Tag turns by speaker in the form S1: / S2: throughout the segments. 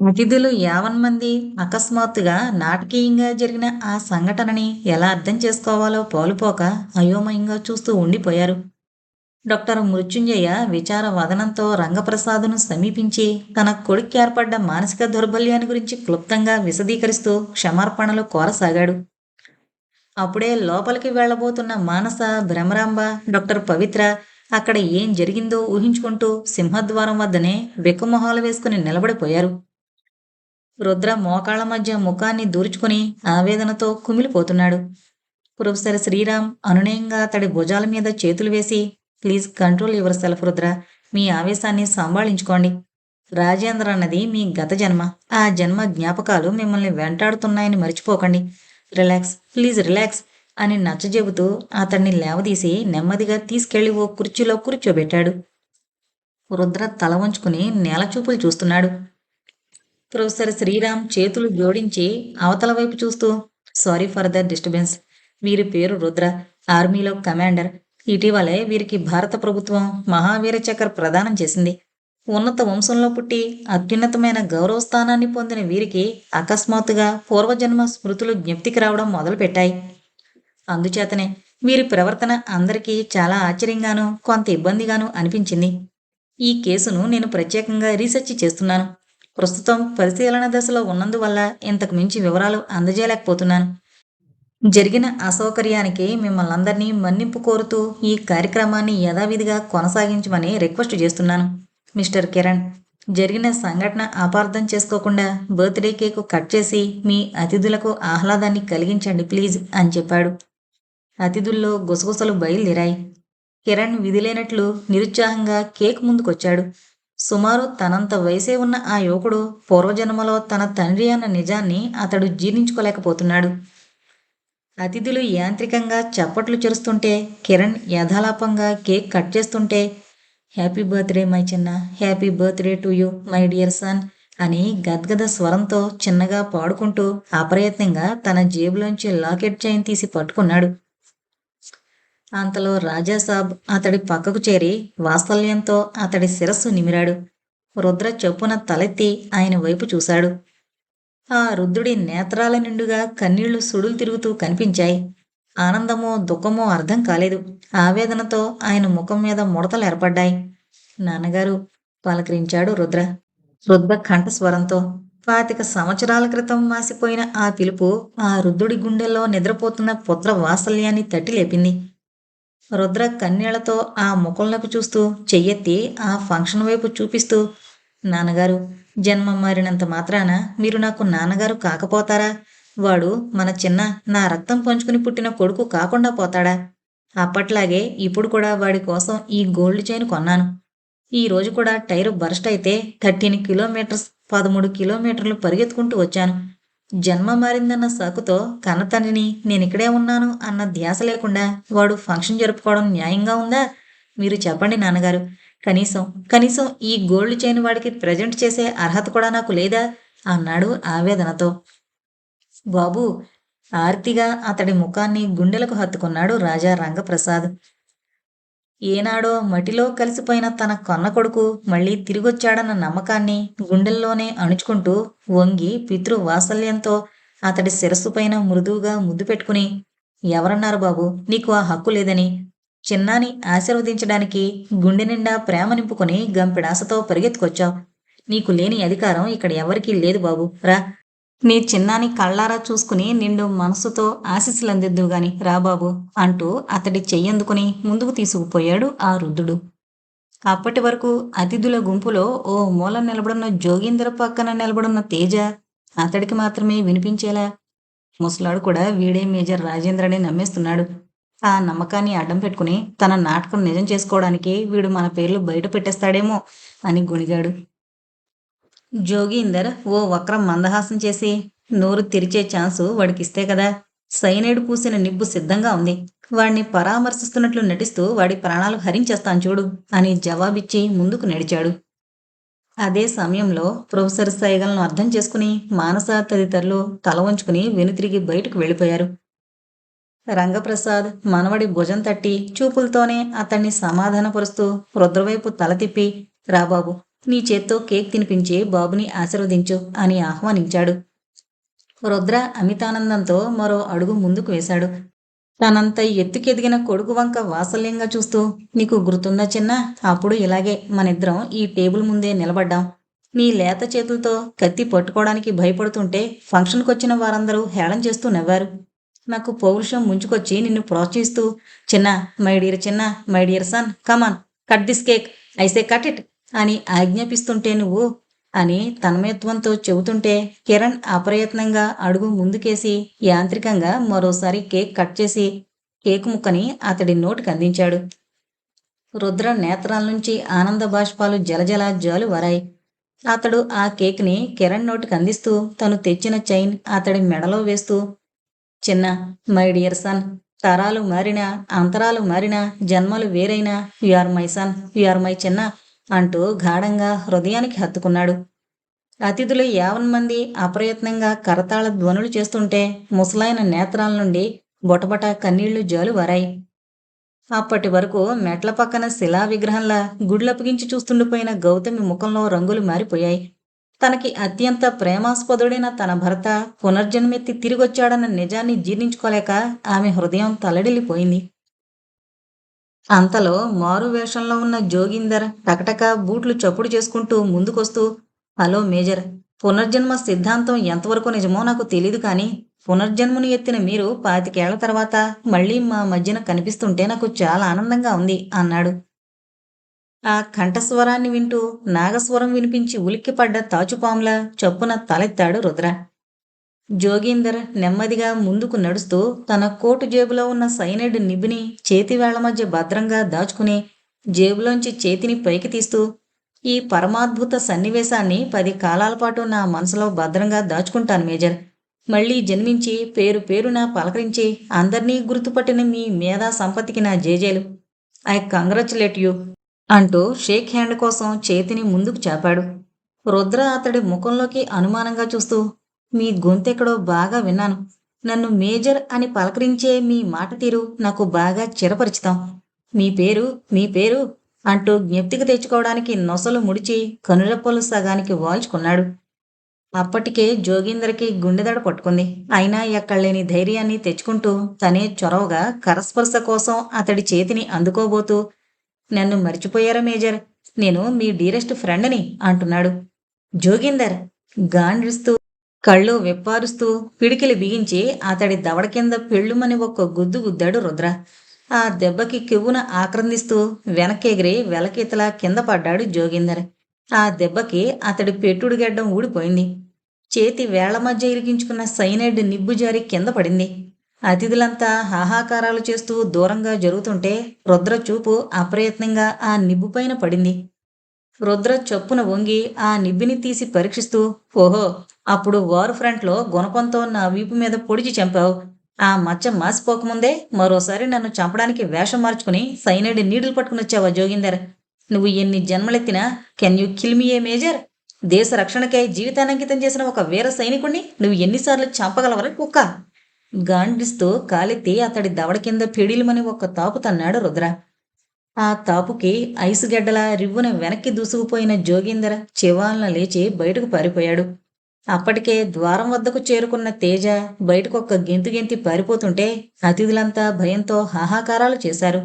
S1: అతిథులు యావన్ మంది అకస్మాత్తుగా నాటకీయంగా జరిగిన ఆ సంఘటనని ఎలా అర్థం చేసుకోవాలో పోలుపోక అయోమయంగా చూస్తూ ఉండిపోయారు. డాక్టర్ మృత్యుంజయ విచార వదనంతో రంగప్రసాదును సమీపించి తన కొడుక్కి ఏర్పడ్డ మానసిక దౌర్బల్యాన్ని గురించి క్లుప్తంగా విశదీకరిస్తూ క్షమార్పణలు కోరసాగాడు. అప్పుడే లోపలికి వెళ్ళబోతున్న మానస భ్రమరాంబ డాక్టర్ పవిత్ర అక్కడ ఏం జరిగిందో ఊహించుకుంటూ సింహద్వారం వద్దనే బెక్కుమొహాలు వేసుకుని నిలబడిపోయారు. రుద్ర మోకాళ్ళ మధ్య ముఖాన్ని దూర్చుకుని ఆవేదనతో కుమిలిపోతున్నాడు. ప్రొఫెసర్ శ్రీరామ్ అనునయంగా అతడి భుజాల మీద చేతులు వేసి please control yourself Rudra మీ ఆవేశాన్ని సంభాళించుకోండి. రాజేంద్ర అన్నది మీ గత జన్మ. ఆ జన్మ జ్ఞాపకాలు మిమ్మల్ని వెంటాడుతున్నాయని మర్చిపోకండి. రిలాక్స్ ప్లీజ్ రిలాక్స్ అని నచ్చజెబుతూ అతన్ని లేవదీసి నెమ్మదిగా తీసుకెళ్ళి ఓ కుర్చీలో కూర్చోబెట్టాడు. రుద్ర తల వంచుకుని నేలచూపులు చూస్తున్నాడు. ప్రొఫెసర్ శ్రీరామ్ చేతులు జోడించి అవతల వైపు చూస్తూ సారీ ఫర్ ద డిస్టర్బెన్స్. వీరి పేరు రుద్ర. ఆర్మీలో కమాండర్. ఇటీవలే వీరికి భారత ప్రభుత్వం మహావీర చక్ర ప్రదానం చేసింది. ఉన్నత వంశంలో పుట్టి అత్యున్నతమైన గౌరవ స్థానాన్ని పొందిన వీరికి అకస్మాత్తుగా పూర్వజన్మ స్మృతులు జ్ఞప్తికి రావడం మొదలుపెట్టాయి. అందుచేతనే వీరి ప్రవర్తన అందరికీ చాలా ఆశ్చర్యంగానూ కొంత ఇబ్బందిగానూ అనిపించింది. ఈ కేసును నేను ప్రత్యేకంగా రీసెర్చ్ చేస్తున్నాను. ప్రస్తుతం పరిశీలన దశలో ఉన్నందువల్ల ఇంతకు మించి వివరాలు అందజేయలేకపోతున్నాను. జరిగిన అసౌకర్యానికి మిమ్మల్ని అందరినీ మన్నింపు కోరుతూ ఈ కార్యక్రమాన్ని యథావిధిగా కొనసాగించమని రిక్వెస్ట్ చేస్తున్నాను. మిస్టర్ కిరణ్ జరిగిన సంఘటన అపార్థం చేసుకోకుండా బర్త్డే కేకు కట్ చేసి మీ అతిథులకు ఆహ్లాదాన్ని కలిగించండి ప్లీజ్ అని చెప్పాడు. అతిథుల్లో గుసగుసలు బయలుదేరాయి. కిరణ్ విధిలేనట్లు నిరుత్సాహంగా కేక్ ముందుకొచ్చాడు. సుమారు తనంత వయసే ఉన్న ఆ యువకుడు పూర్వజన్మలో తన తండ్రి అన్న నిజాన్ని అతడు జీర్ణించుకోలేకపోతున్నాడు. అతిథులు యాంత్రికంగా చప్పట్లు చెరుస్తుంటే కిరణ్ యథాలాపంగా కేక్ కట్ చేస్తుంటే హ్యాపీ బర్త్డే మై చిన్న happy birthday to you my dear son అని గద్గద స్వరంతో చిన్నగా పాడుకుంటూ అప్రయత్నంగా తన జేబులోంచి లాకెట్ చైన్ తీసి పట్టుకున్నాడు. అంతలో రాజాసాబ్ అతడి పక్కకు చేరి వాత్సల్యంతో అతడి శిరస్సు నిమిరాడు. రుద్ర చెప్పున తలెత్తి ఆయన వైపు చూశాడు. ఆ రుద్రుడి నేత్రాల నిండుగా కన్నీళ్ళు సుడులు తిరుగుతూ కనిపించాయి. ఆనందమో దుఃఖమో అర్థం కాలేదు. ఆవేదనతో ఆయన ముఖం మీద ముడతలు ఏర్పడ్డాయి. నాన్నగారు పలకరించాడు రుద్ర. రుద్ర కంఠస్వరంతో పాతిక సంవత్సరాల క్రితం మాసిపోయిన ఆ పిలుపు ఆ రుద్రుడి గుండెల్లో నిద్రపోతున్న పుత్ర వాత్సల్యాన్ని తట్టి లేపింది. రుద్ర కన్నీళ్ళతో ఆ ముఖంలోకి చూస్తూ చెయ్యెత్తి ఆ ఫంక్షన్ వైపు చూపిస్తూ నాన్నగారు జన్మ మారినంత మాత్రాన మీరు నాకు నాన్నగారు కాకపోతారా? వాడు మన చిన్న నా రక్తం పంచుకుని పుట్టిన కొడుకు కాకుండా పోతాడా? అప్పట్లాగే ఇప్పుడు కూడా వాడి కోసం ఈ గోల్డ్ చైన్ కొన్నాను. ఈ రోజు కూడా టైరు బర్స్ట్ అయితే థర్టీన్ కిలోమీటర్స్ పదమూడు కిలోమీటర్లు పరిగెత్తుకుంటూ వచ్చాను. జన్మ మారిందన్న సాకుతో కన్నతండ్రిని నేనిక్కడే ఉన్నాను అన్న ధ్యాస లేకుండా వాడు ఫంక్షన్ జరుపుకోవడం న్యాయంగా ఉందా? మీరు చెప్పండి నాన్నగారు. కనీసం కనీసం ఈ గోల్డ్ చైన్ వాడికి ప్రజెంట్ చేసే అర్హత కూడా నాకు లేదా? అన్నాడు ఆవేదనతో. బాబు ఆర్తిగా అతడి ముఖాన్ని గుండెలకు హత్తుకున్నాడు రాజా రంగప్రసాద్. ఏనాడో మటిలో కలిసిపోయిన తన కొన్న కొడుకు మళ్ళీ తిరిగొచ్చాడన్న నమ్మకాన్ని గుండెల్లోనే అణుచుకుంటూ వంగి పితృవాత్సల్యంతో అతడి శిరస్సు పైన మృదువుగా ముద్దు పెట్టుకుని ఎవరన్నారు బాబు? నీకు ఆ హక్కు లేదని. చిన్నాని ఆశీర్వదించడానికి గుండె నిండా ప్రేమ నింపుకొని గంపెడాసతో పరిగెత్తుకొచ్చావు. నీకు లేని అధికారం ఇక్కడ ఎవరికీ లేదు బాబు. రా. నీ చిన్నాని కళ్ళారా చూసుకుని నిండు మనసుతో ఆశీస్సులు అందిద్దు గాని రా బాబు అంటూ అతడి చెయ్యందుకుని ముందుకు తీసుకుపోయాడు ఆ వృద్ధుడు అప్పటి వరకు అతిథుల గుంపులో ఓ మూల నిలబడున్న జోగీంద్ర పక్కన నిలబడున్న తేజ అతడికి మాత్రమే వినిపించేలా ముసలాడు కూడా వీడే మేజర్ రాజేంద్రని నమ్మేస్తున్నాడు. ఆ నమ్మకాన్ని అడ్డం పెట్టుకుని తన నాటకం నిజం చేసుకోవడానికి వీడు మన పేర్లు బయట పెట్టేస్తాడేమో అని గుణిగాడు. జోగీందర్ ఓ వక్రం మందహాసం చేసి నోరు తెరిచే ఛాన్సు వాడికిస్తే కదా. సైనైడ్ పూసిన నిబ్బు సిద్ధంగా ఉంది. వాడిని పరామర్శిస్తున్నట్లు నటిస్తూ వాడి ప్రాణాలు హరించేస్తాను చూడు అని జవాబిచ్చి ముందుకు నడిచాడు. అదే సమయంలో ప్రొఫెసర్ సైగలను అర్థం చేసుకుని మానస తదితరులు తల వంచుకుని వెనుతిరిగి బయటకు వెళ్ళిపోయారు. రంగప్రసాద్ మనవడి భుజం తట్టి చూపులతోనే అతన్ని సమాధానపరుస్తూ రుద్రవైపు తల తిప్పి రాబాబు నీ చేత్తో కేక్ తినిపించి బాబుని ఆశీర్వదించు అని ఆహ్వానించాడు. రుద్ర అమితానందంతో మరో అడుగు ముందుకు వేశాడు. తనంత ఎత్తుకెదిగిన కొడుకు వంక వాత్సల్యంగా చూస్తూ నీకు గుర్తుందా చిన్న? అప్పుడు ఇలాగే మనిద్దరం ఈ టేబుల్ ముందే నిలబడ్డాం. నీ లేత చేతులతో కత్తి పట్టుకోవడానికి భయపడుతుంటే ఫంక్షన్కి వచ్చిన వారందరూ హేళన చేస్తూ నవ్వారు. నాకు పౌరుషం ముంచుకొచ్చి నిన్ను ప్రోత్సహిస్తూ చిన్న మై డియర్ చిన్న my dear son come on cut this cake I say cut it. అని ఆజ్ఞాపిస్తుంటే నువ్వు అని తన్మయత్వంతో చెబుతుంటే కిరణ్ అప్రయత్నంగా అడుగు ముందుకేసి యాంత్రికంగా మరోసారి కేక్ కట్ చేసి కేక్ ముక్కని అతడి నోటికి అందించాడు. రుద్ర నేత్రాల నుంచి ఆనంద బాష్పాలు జలజల జాలు వరాయి. అతడు ఆ కేక్ని కిరణ్ నోటికి అందిస్తూ తను తెచ్చిన చైన్ అతడి మెడలో వేస్తూ చిన్న మై డియర్ సన్ తరాలు మారినా అంతరాలు మారినా జన్మలు వేరైనా are my son are my చిన్న అంటూ గాఢంగా హృదయానికి హత్తుకున్నాడు. అతిథులు యావన్ మంది అప్రయత్నంగా కరతాళ ధ్వనులు చేస్తుంటే ముసలాయన నేత్రాల నుండి బొటబట కన్నీళ్ళు జాలు వరాయి అప్పటి వరకు మెట్ల పక్కన శిలా విగ్రహంలా గుడ్లప్పగించి చూస్తుండిపోయిన గౌతమి ముఖంలో రంగులు మారిపోయాయి. తనకి అత్యంత ప్రేమాస్పదుడైన తన భర్త పునర్జన్మెత్తి తిరిగొచ్చాడన్న నిజాన్ని జీర్ణించుకోలేక ఆమె హృదయం తలడిల్లిపోయింది. అంతలో మారు వేషంలో ఉన్న జోగిందర్ టకటక బూట్లు చప్పుడు చేసుకుంటూ ముందుకొస్తూ హలో మేజర్ పునర్జన్మ సిద్ధాంతం ఎంతవరకు నిజమో నాకు తెలీదు కానీ పునర్జన్మను ఎత్తిన మీరు పాతికేళ్ళ తర్వాత మళ్ళీ మా మధ్యన కనిపిస్తుంటే నాకు చాలా ఆనందంగా ఉంది అన్నాడు. ఆ కంఠస్వరాన్ని వింటూ నాగస్వరం వినిపించి ఉలిక్కిపడ్డ తాచుపాముల చప్పున తలెత్తాడు రుద్ర. జోగీందర్ నెమ్మదిగా ముందుకు నడుస్తూ తన కోటు జేబులో ఉన్న సైనైడ్ నిబిని చేతివేళ్ళ మధ్య భద్రంగా దాచుకుని జేబులోంచి చేతిని పైకి తీస్తూ ఈ పరమాద్భుత సన్నివేశాన్ని పది కాలాల పాటు నా మనసులో భద్రంగా దాచుకుంటాను మేజర్. మళ్ళీ జన్మించి పేరు పేరున పలకరించి అందర్నీ గుర్తుపట్టిన మీ మేధా సంపత్తికి నా జేజేలు. ఐ కంగ్రాచులేట్ యూ అంటూ షేక్ హ్యాండ్ కోసం చేతిని ముందుకు చాపాడు. రుద్ర అతడి ముఖంలోకి అనుమానంగా చూస్తూ మీ గొంతెక్కడో బాగా విన్నాను. నన్ను మేజర్ అని పలకరించే మీ మాట తీరు నాకు బాగా చిరపరిచితాం. మీ పేరు మీ పేరు అంటూ జ్ఞప్తికి తెచ్చుకోవడానికి నొసలు ముడిచి కనురెప్పలు సగానికి వాల్చుకున్నాడు. అప్పటికే జోగీందర్కి గుండెదడ పట్టుకుంది. అయినా ఎక్కడలేని ధైర్యాన్ని తెచ్చుకుంటూ తనే చొరవగా కరస్పర్శ కోసం అతడి చేతిని అందుకోబోతూ నన్ను మర్చిపోయారా మేజర్? నేను మీ డీరెస్ట్ ఫ్రెండ్ని అంటున్నాడు. జోగీందర్ గాండ్రిస్తూ కళ్ళు విప్పారుస్తూ పిడికిలి బిగించి అతడి దవడ కింద పెళ్ళుమని ఒక్క గుద్దు గుద్దాడు రుద్ర. ఆ దెబ్బకి కివ్వున ఆక్రందిస్తూ వెనకెగిరి వెలకితలా కింద పడ్డాడు జోగిందర్. ఆ దెబ్బకి అతడి పెట్టుడు గడ్డం ఊడిపోయింది. చేతి వేళ్ళ మధ్య ఇరిగించుకున్న సైనైడ్ నిబ్బు జారి కింద పడింది. అతిథులంతా హాహాకారాలు చేస్తూ దూరంగా జరుగుతుంటే రుద్ర చూపు అప్రయత్నంగా ఆ నిబ్బుపైన పడింది. రుద్ర చొప్పున వంగి ఆ నిబ్బిని తీసి పరీక్షిస్తూ ఓహో అప్పుడు వార్ ఫ్రంట్లో గుణపంతో నా వీపు మీద పొడిచి చంపావు. ఆ మచ్చ మాసిపోకముందే మరోసారి నన్ను చంపడానికి వేషం మార్చుకుని సైనైడ్ నీడులు పట్టుకుని వచ్చావా జోగిందర్? నువ్వు ఎన్ని జన్మలెత్తినా can you kill me a major? దేశ రక్షణకై జీవితానంకితం చేసిన ఒక వీర సైనికుణ్ణి నువ్వు ఎన్నిసార్లు చంపగలవరా కుక్క? గాండిస్తూ కాలెత్తి అతడి దవడ కింద పిడిలమని ఒక తాపు తన్నాడు రుద్ర. ఆ తాపుకి ఐసు గడ్డల రివ్వున వెనక్కి దూసుకుపోయిన జోగీందర్ చివాలన లేచి బయటకు పారిపోయాడు. అప్పటికే ద్వారం వద్దకు చేరుకున్న తేజ బయటకొక్క గెంతు గెంతి పారిపోతుంటే అతిథులంతా భయంతో హాహాకారాలు చేశారు.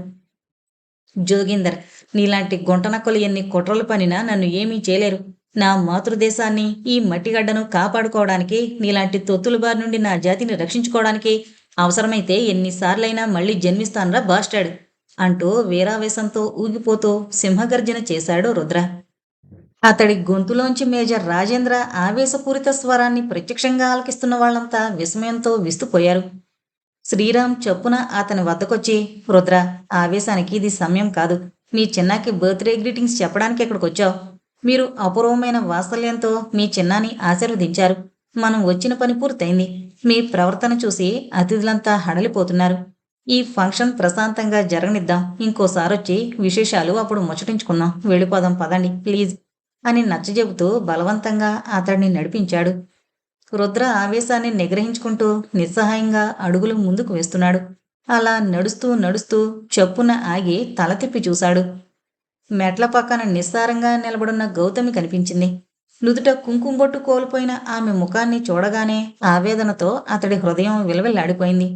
S1: జోగీందర్ నీలాంటి గుంటనక్కలు ఎన్ని కుట్రలు పనినా నన్ను ఏమీ చేయలేరు. నా మాతృదేశాన్ని ఈ మట్టిగడ్డను కాపాడుకోవడానికి నీలాంటి తొత్తుల బారి నుండి నా జాతిని రక్షించుకోవడానికి అవసరమైతే ఎన్నిసార్లైనా మళ్ళీ జన్మిస్తానరా బాస్టాడు అంటూ వీరావేశంతో ఊగిపోతూ సింహగర్జన చేశాడు రుద్ర. అతడి గొంతులోంచి మేజర్ రాజేంద్ర ఆవేశపూరిత స్వరాన్ని ప్రత్యక్షంగా ఆలకిస్తున్న వాళ్ళంతా విస్మయంతో విస్తుపోయారు. శ్రీరామ్ చప్పున అతని వద్దకొచ్చి రుద్ర ఆవేశానికి ఇది సమయం కాదు. మీ చిన్నాకి బర్త్డే గ్రీటింగ్స్ చెప్పడానికి ఇక్కడికి వచ్చావు మీరు అపూర్వమైన వాత్సల్యంతో మీ చిన్నాని ఆశీర్వదించారు. మనం వచ్చిన పని పూర్తయింది. మీ ప్రవర్తన చూసి అతిథులంతా హడలిపోతున్నారు. ఈ ఫంక్షన్ ప్రశాంతంగా జరగనిద్దాం. ఇంకోసారి వచ్చి విశేషాలు అప్పుడు ముచ్చటించుకుందాం. వెళ్ళిపోదాం పదండి ప్లీజ్ అని నచ్చజెబుతూ బలవంతంగా అతడిని నడిపించాడు. రుద్ర ఆవేశాన్ని నిగ్రహించుకుంటూ నిస్సహాయంగా అడుగులు ముందుకు వేస్తున్నాడు. అలా నడుస్తూ నడుస్తూ చప్పున ఆగి తల తిప్పి చూశాడు. మెట్ల పక్కన నిస్సారంగా నిలబడున్న గౌతమి కనిపించింది. నుదుట కుంకుమ బొట్టు కోల్పోయిన ఆమె ముఖాన్ని చూడగానే ఆవేదనతో అతడి హృదయం విలవిల్లాడిపోయింది.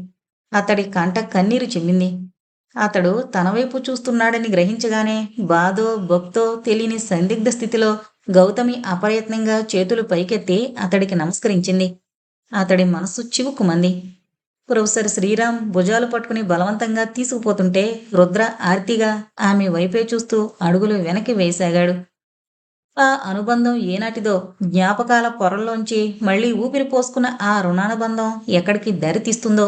S1: అతడి కంట కన్నీరు చిమ్మింది. అతడు తన వైపు చూస్తున్నాడని గ్రహించగానే బాధో భక్తో తెలియని సందిగ్ధ స్థితిలో గౌతమి అప్రయత్నంగా చేతులు పైకెత్తి అతడికి నమస్కరించింది. అతడి మనస్సు చివుక్కుమంది. ప్రొఫెసర్ శ్రీరామ్ భుజాలు పట్టుకుని బలవంతంగా తీసుకుపోతుంటే రుద్ర ఆర్తిగా ఆమె వైపే చూస్తూ అడుగులు వెనక్కి వేసాగాడు. ఆ అనుబంధం ఏనాటిదో జ్ఞాపకాల పొరల్లోంచి మళ్ళీ ఊపిరి పోసుకున్న ఆ రుణానుబంధం ఎక్కడికి దారితీస్తుందో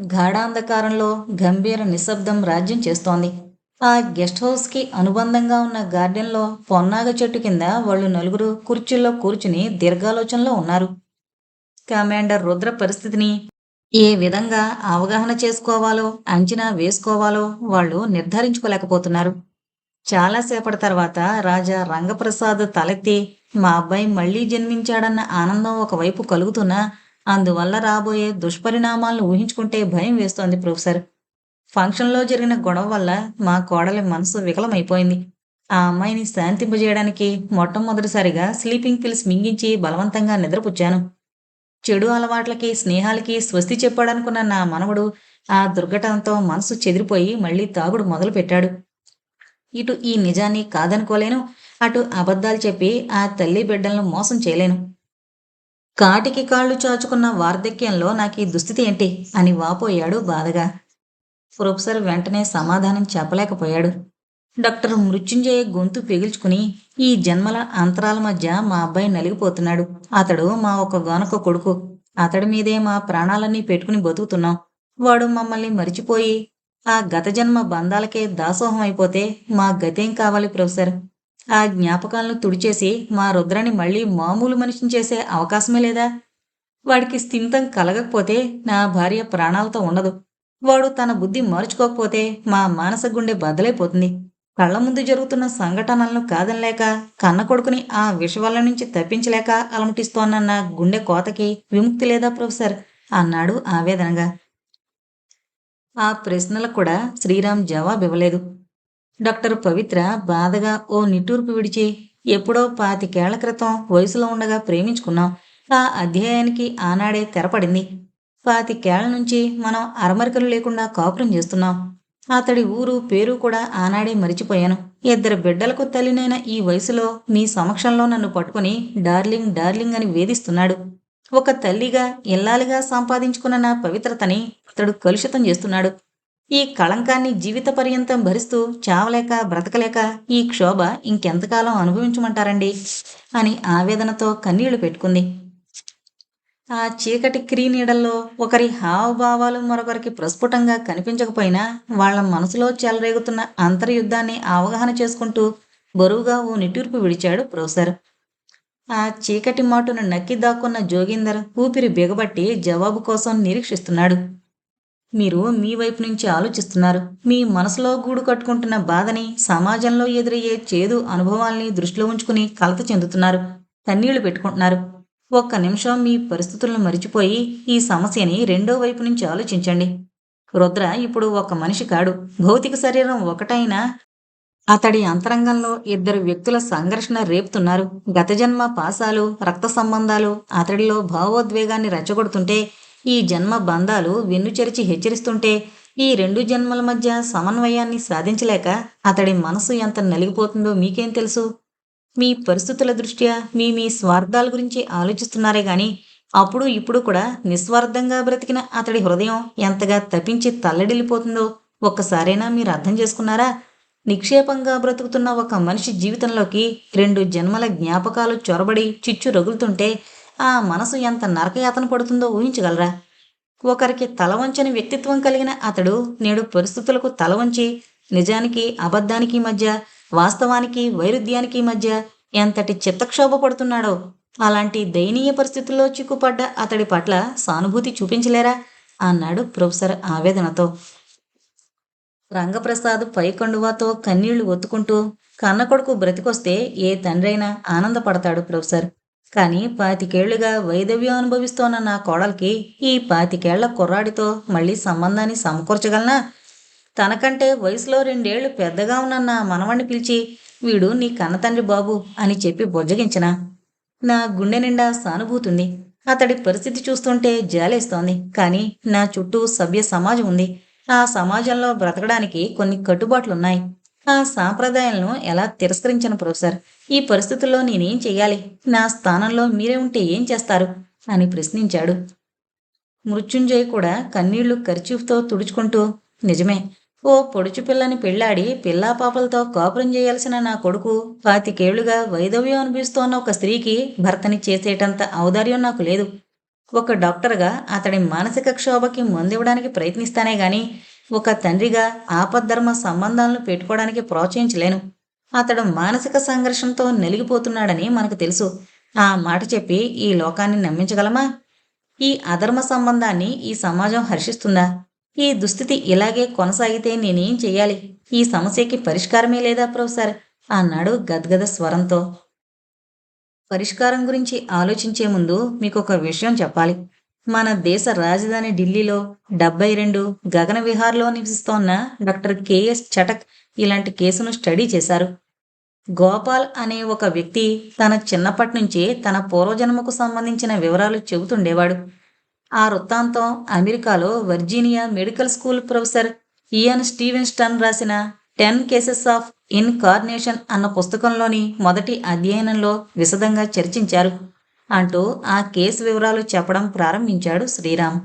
S1: గాఢాంధకారంలో గంభీర నిశ్శబ్దం రాజ్యం చేస్తోంది. ఆ గెస్ట్ హౌస్కి అనుబంధంగా ఉన్న గార్డెన్లో పొన్నాగ చెట్టు కింద వాళ్ళు నలుగురు కుర్చీల్లో కూర్చుని దీర్ఘాలోచనలో ఉన్నారు. కమాండర్ రుద్ర పరిస్థితిని ఏ విధంగా అవగాహన చేసుకోవాలో అంచనా వేసుకోవాలో వాళ్ళు నిర్ధారించుకోలేకపోతున్నారు. చాలాసేపటి తర్వాత రాజా రంగప్రసాద్ తలెత్తి మా అబ్బాయి మళ్ళీ జన్మించాడన్న ఆనందం ఒకవైపు కలుగుతున్నా అందువల్ల రాబోయే దుష్పరిణామాలను ఊహించుకుంటే భయం వేస్తోంది ప్రొఫెసర్. ఫంక్షన్లో జరిగిన గొడవ వల్ల మా కోడలి మనసు వికలమైపోయింది. ఆ అమ్మాయిని శాంతింపజేయడానికి మొట్టమొదటిసారిగా స్లీపింగ్ పిల్స్ మింగించి బలవంతంగా నిద్రపుచ్చాను. చెడు అలవాట్లకి స్నేహాలకి స్వస్తి చెప్పాడనుకున్న నా మనవడు ఆ దుర్ఘటనతో మనసు చెదిరిపోయి మళ్ళీ తాగుడు మొదలుపెట్టాడు. ఇటు ఈ నిజాన్ని కాదనుకోలేను అటు అబద్ధాలు చెప్పి ఆ తల్లి బిడ్డలను మోసం చేయలేను. కాటికి కాళ్ళు చాచుకున్న వార్ధక్యంలో నాకు ఈ దుస్థితి ఏంటి? అని వాపోయాడు బాధగా. ప్రొఫెసర్ వెంటనే సమాధానం చెప్పలేకపోయాడు. డాక్టర్ మృత్యుంజయ గొంతు పెగిల్చుకుని ఈ జన్మల అంతరాల మధ్య మా అబ్బాయి నలిగిపోతున్నాడు. అతడు మా ఒక గోనక కొడుకు. అతడి మీదే మా ప్రాణాలన్నీ పెట్టుకుని బతుకుతున్నాం. వాడు మమ్మల్ని మరిచిపోయి ఆ గత జన్మ బంధాలకే దాసోహం అయిపోతే మా గతేం కావాలి ప్రొఫెసర్? ఆ జ్ఞాపకాలను తుడిచేసి మా రుద్రాన్ని మళ్ళీ మామూలు మనిషిని చేసే అవకాశమే లేదా? వాడికి స్థిమితం కలగకపోతే నా భార్య ప్రాణాలతో ఉండదు. వాడు తన బుద్ధి మార్చుకోకపోతే మా మానస గుండె బద్దలైపోతుంది. కళ్ళ ముందు జరుగుతున్న సంఘటనలను కాదనలేక కన్న కొడుకుని ఆ విషవాల నుంచి తప్పించలేక అలమటిస్తోన్న నా గుండె కోతకి విముక్తి లేదా ప్రొఫెసర్? అన్నాడు ఆవేదనగా. ఆ ప్రశ్నలకు కూడా శ్రీరామ్ జవాబు ఇవ్వలేదు డాక్టర్ పవిత్ర బాధగా ఓ నిట్టూర్పు విడిచి ఎప్పుడో పాతికేళ్ళ క్రితం వయసులో ఉండగా ప్రేమించుకున్నాం. ఆ అధ్యాయానికి ఆనాడే తెరపడింది. పాతికేళ్ళ నుంచి మనం అరమరికలు లేకుండా కాపురం చేస్తున్నాం. అతడి ఊరు పేరు కూడా ఆనాడే మరిచిపోయాను. ఇద్దరు బిడ్డలకు తల్లినైన ఈ వయసులో మీ సమక్షంలో నన్ను పట్టుకుని డార్లింగ్ డార్లింగ్ అని వేధిస్తున్నాడు. ఒక తల్లిగా ఇల్లాలిగా సంపాదించుకున్న నా పవిత్రతని అతడు కలుషితం చేస్తున్నాడు. ఈ కళంకాన్ని జీవిత పర్యంతం భరిస్తూ చావలేక బ్రతకలేక ఈ క్షోభ ఇంకెంతకాలం అనుభవించమంటారండి? అని ఆవేదనతో కన్నీళ్ళు పెట్టుకుంది. ఆ చీకటి క్రీనీడల్లో ఒకరి హావభావాలు మరొకరికి ప్రస్ఫుటంగా కనిపించకపోయినా వాళ్ళ మనసులో చెలరేగుతున్న అంతర్యుద్ధాన్ని అవగాహన చేసుకుంటూ బరువుగా ఓ నిట్టూర్పు విడిచాడు ప్రొఫెసర్. ఆ చీకటి మాటును నక్కి దాక్కున్న జోగిందర్ ఊపిరి బిగబట్టి జవాబు కోసం నిరీక్షిస్తున్నాడు. మీరు మీ వైపు నుంచి ఆలోచిస్తున్నారు. మీ మనసులో గూడు కట్టుకుంటున్న బాధని సమాజంలో ఎదురయ్యే చేదు అనుభవాల్ని దృష్టిలో ఉంచుకుని కలత చెందుతున్నారు. కన్నీళ్ళు పెట్టుకుంటున్నారు. ఒక్క నిమిషం మీ పరిస్థితులను మరిచిపోయి ఈ సమస్యని రెండో వైపు నుంచి ఆలోచించండి. రుద్ర ఇప్పుడు ఒక మనిషి కాడు. భౌతిక శరీరం ఒకటైనా అతడి అంతరంగంలో ఇద్దరు వ్యక్తుల సంఘర్షణ రేపుతున్నారు. గత జన్మ పాసాలు రక్త సంబంధాలు అతడిలో భావోద్వేగాన్ని రెచ్చగొడుతుంటే ఈ జన్మ బంధాలు వెన్నుచరిచి హెచ్చరిస్తుంటే ఈ రెండు జన్మల మధ్య సమన్వయాన్ని సాధించలేక అతడి మనసు ఎంత నలిగిపోతుందో మీకేం తెలుసు? మీ పరిస్థితుల దృష్ట్యా మీ మీ స్వార్థాల గురించి ఆలోచిస్తున్నారే గాని అప్పుడు ఇప్పుడు కూడా నిస్వార్థంగా బ్రతికిన అతడి హృదయం ఎంతగా తప్పించి తల్లడిల్లిపోతుందో ఒక్కసారైనా మీరు అర్థం చేసుకున్నారా? నిక్షేపంగా బ్రతుకుతున్న ఒక మనిషి జీవితంలోకి రెండు జన్మల జ్ఞాపకాలు చొరబడి చిచ్చు రగులుతుంటే ఆ మనసు ఎంత నరకయాతన పడుతుందో ఊహించగలరా? ఒకరికి తల వంచని వ్యక్తిత్వం కలిగిన అతడు నేడు పరిస్థితులకు తల వంచి నిజానికి అబద్ధానికి మధ్య వాస్తవానికి వైరుధ్యానికి మధ్య ఎంతటి చిత్తక్షోభ పడుతున్నాడో అలాంటి దయనీయ పరిస్థితుల్లో చిక్కుపడ్డ అతడి పట్ల సానుభూతి చూపించలేరా? అన్నాడు ప్రొఫెసర్ ఆవేదనతో. రంగప్రసాద్ పైకండువాతో కన్నీళ్ళు ఒత్తుకుంటూ కన్న కొడుకు బ్రతికొస్తే ఏ తండ్రైనా ఆనందపడతాడు ప్రొఫెసర్. కానీ పాతికేళ్ళుగా వైదవ్యం అనుభవిస్తోన్న నా కోడలికి ఈ పాతికేళ్ళ కుర్రాడితో మళ్ళీ సంబంధాన్ని సమకూర్చగలనా? తనకంటే వయసులో రెండేళ్ళు పెద్దగా ఉన్న నా మనవణ్ణి పిలిచి వీడు నీ కన్నతండ్రి బాబు అని చెప్పి బుజ్జగించిన. నా గుండె నిండా సానుభూతుంది. అతడి పరిస్థితి చూస్తుంటే జాలేస్తోంది. కానీ నా చుట్టూ సభ్య సమాజం ఉంది. ఆ సమాజంలో బ్రతకడానికి కొన్ని కట్టుబాట్లున్నాయి. ఆ సాంప్రదాయాలను ఎలా తిరస్కరించను ప్రొఫెసర్? ఈ పరిస్థితుల్లో నేనేం చెయ్యాలి? నా స్థానంలో మీరే ఉంటే ఏం చేస్తారు? అని ప్రశ్నించాడు. మృత్యుంజయ్ కూడా కన్నీళ్ళు కర్చీఫ్తో తుడుచుకుంటూ నిజమే. ఓ పొడుచు పిల్లని పెళ్ళాడి పిల్లా పాపలతో కాపురం చేయాల్సిన నా కొడుకు పాతికేళ్ళుగా వైధవ్యం అనిపిస్తోన్న ఒక స్త్రీకి భర్తని చేసేటంత ఔదార్యం నాకు లేదు. ఒక డాక్టర్గా అతడి మానసిక క్షోభకి మందివ్వడానికి ప్రయత్నిస్తానే గాని ఒక తండ్రిగా ఆపద్ధర్మ సంబంధాలను పెట్టుకోవడానికి ప్రోత్సహించలేను. అతడు మానసిక సంఘర్షణతో నలిగిపోతున్నాడని మనకు తెలుసు. ఆ మాట చెప్పి ఈ లోకాన్ని నమ్మించగలమా? ఈ అధర్మ సంబంధాన్ని ఈ సమాజం హర్షిస్తుందా? ఈ దుస్థితి ఇలాగే కొనసాగితే నేనేం చెయ్యాలి? ఈ సమస్యకి పరిష్కారమే లేదా ప్రొఫెసర్? అన్నాడు గద్గద స్వరంతో. పరిష్కారం గురించి ఆలోచించే ముందు మీకు ఒక విషయం చెప్పాలి. మన దేశ రాజధాని ఢిల్లీలో డెబ్బై రెండు గగన విహార్లో నివసిస్తోన్న డాక్టర్ కెఎస్ చటక్ ఇలాంటి కేసును స్టడీ చేశారు. గోపాల్ అనే ఒక వ్యక్తి తన చిన్నప్పటి నుంచి తన పూర్వజన్మకు సంబంధించిన వివరాలు చెబుతుండేవాడు. ఆ వృత్తాంతం అమెరికాలో Virginia medical school professor Ian Stevenson రాసిన టెన్ కేసెస్ ఆఫ్ ఇన్కార్నేషన్ అన్న పుస్తకంలోని మొదటి అధ్యయనంలో విశదంగా చర్చించారు. అంటూ ఆ కేసు వివరాలు చెప్పడం ప్రారంభించాడు శ్రీరామ్.